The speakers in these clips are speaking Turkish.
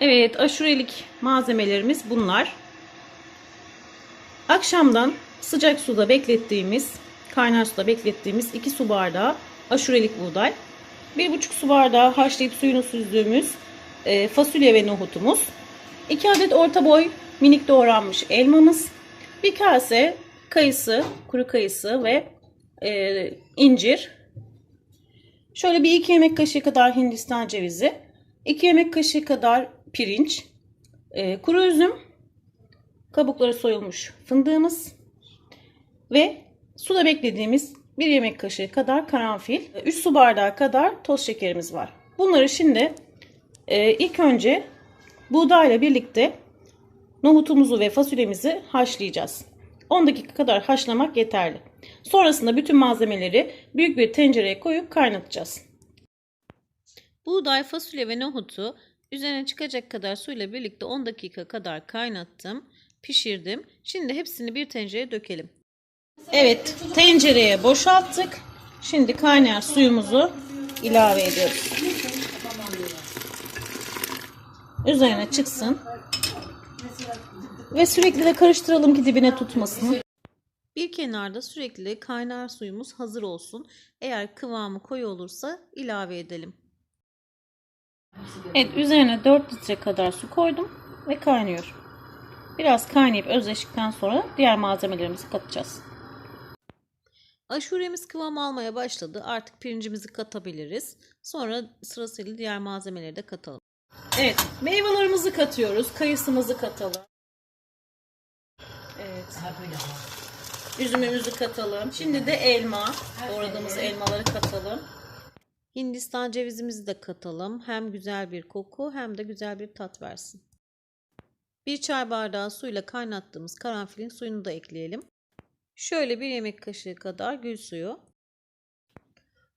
Evet aşurelik malzemelerimiz bunlar. Akşamdan sıcak suda beklettiğimiz, kaynar suda beklettiğimiz 2 su bardağı aşurelik buğday. 1,5 su bardağı haşlayıp suyunu süzdüğümüz e, fasulye ve nohutumuz. 2 adet orta boy minik doğranmış elmamız. Bir kase kayısı, kuru kayısı ve e, incir. Şöyle bir 2 yemek kaşığı kadar hindistan cevizi. 2 yemek kaşığı kadar pirinç. e, kuru üzüm. Kabukları soyulmuş fındığımız. Ve suda beklediğimiz 1 yemek kaşığı kadar karanfil. 3 su bardağı kadar toz şekerimiz var. Bunları şimdi e, ilk önce buğdayla birlikte nohutumuzu ve fasulyemizi haşlayacağız. 10 dakika kadar haşlamak yeterli. Sonrasında bütün malzemeleri büyük bir tencereye koyup kaynatacağız. Buğday, fasulye ve nohutu üzerine çıkacak kadar suyla birlikte 10 dakika kadar kaynattım, pişirdim. Şimdi hepsini bir tencereye dökelim. Evet, tencereye boşalttık. Şimdi kaynayan suyumuzu ilave ediyoruz. Üzerine çıksın. Ve sürekli de karıştıralım ki dibine tutmasın. Bir kenarda sürekli kaynar suyumuz hazır olsun. Eğer kıvamı koyu olursa ilave edelim. Evet üzerine 4 litre kadar su koydum ve kaynıyor. Biraz kaynayıp özleştikten sonra diğer malzemelerimizi katacağız. Aşuremiz kıvam almaya başladı. Artık pirincimizi katabiliriz. Sonra sırasıyla diğer malzemeleri de katalım. Evet meyvelerimizi katıyoruz. Kayısımızı katalım. Evet. Üzümümüzü katalım. Şimdi de elma. Doğradığımız elmaları katalım. Hindistan cevizimizi de katalım. Hem güzel bir koku hem de güzel bir tat versin. Bir çay bardağı suyla kaynattığımız karanfilin suyunu da ekleyelim. Şöyle bir yemek kaşığı kadar gül suyu.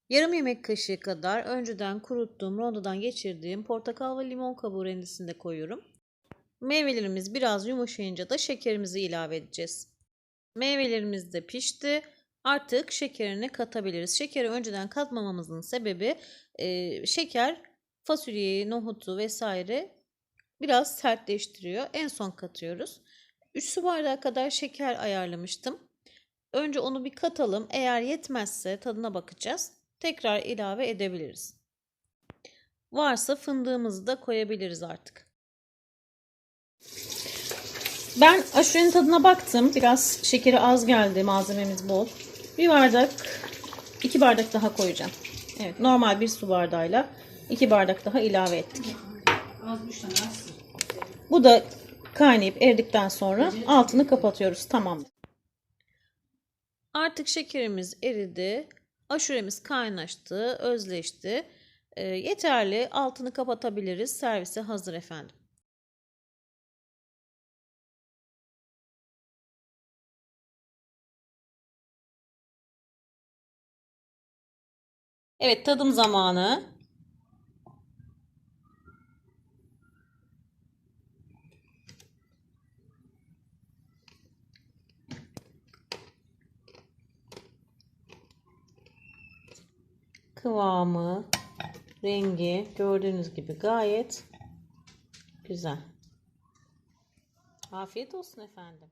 Yarım yemek kaşığı kadar önceden kuruttuğum, rondodan geçirdiğim portakal ve limon kabuğu rendesini de koyuyorum. Meyvelerimiz biraz yumuşayınca da şekerimizi ilave edeceğiz. Meyvelerimiz de pişti. Artık şekerini katabiliriz. Şekeri önceden katmamamızın sebebi e, şeker fasulyeyi, nohutu vesaire biraz sertleştiriyor. En son katıyoruz. 3 su bardağı kadar şeker ayarlamıştım. Önce onu bir katalım. Eğer yetmezse tadına bakacağız. Tekrar ilave edebiliriz. Varsa fındığımızı da koyabiliriz artık. Ben aşurenin tadına baktım. Biraz şekeri az geldi. Malzememiz bol. Bir bardak, iki bardak daha koyacağım. Evet, normal bir su bardağıyla iki bardak daha ilave ettik. Bu da kaynayıp eridikten sonra altını kapatıyoruz. Tamam. Artık şekerimiz eridi. Aşuremiz kaynaştı, özleşti. Ee, yeterli. Altını kapatabiliriz. Servise hazır efendim. Evet tadım zamanı. Kıvamı, rengi gördüğünüz gibi gayet güzel. Afiyet olsun efendim.